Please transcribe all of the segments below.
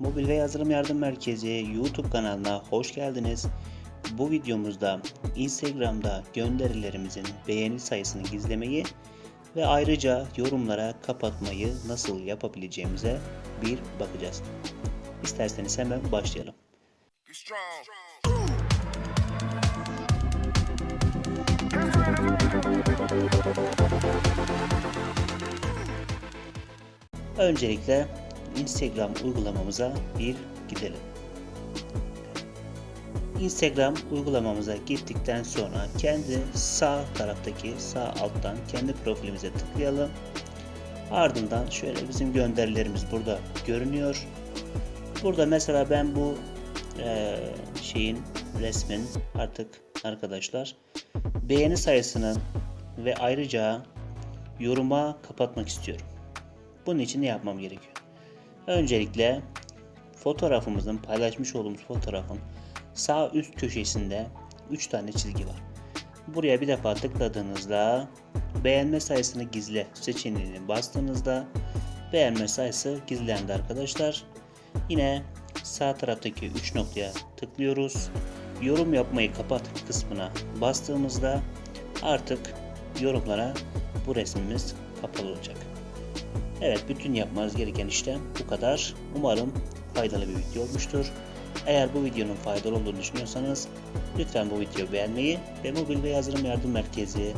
Mobil ve Yazılım Yardım Merkezi YouTube kanalına hoş geldiniz. Bu videomuzda Instagram'da gönderilerimizin beğeni sayısını gizlemeyi ve ayrıca yorumlara kapatmayı nasıl yapabileceğimize bir bakacağız. İsterseniz hemen başlayalım. Öncelikle Instagram uygulamamıza bir gidelim. Instagram uygulamamıza gittikten sonra kendi sağ taraftaki sağ alttan kendi profilimize tıklayalım. Ardından şöyle bizim gönderilerimiz burada görünüyor. Burada mesela ben bu eee, şeyin resmin artık arkadaşlar beğeni sayısını ve ayrıca yoruma kapatmak istiyorum. Bunun için ne yapmam gerekiyor? Öncelikle fotoğrafımızın paylaşmış olduğumuz fotoğrafın sağ üst köşesinde 3 tane çizgi var. Buraya bir defa tıkladığınızda beğenme sayısını gizle seçeneğini bastığınızda beğenme sayısı gizlendi arkadaşlar. Yine sağ taraftaki 3 noktaya tıklıyoruz. Yorum yapmayı kapat kısmına bastığımızda artık yorumlara bu resmimiz kapalı olacak. Evet bütün yapmanız gereken işlem bu kadar. Umarım faydalı bir video olmuştur. Eğer bu videonun faydalı olduğunu düşünüyorsanız lütfen bu videoyu beğenmeyi ve Mobil ve Yazılım Yardım Merkezi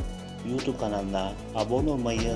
YouTube kanalına abone olmayı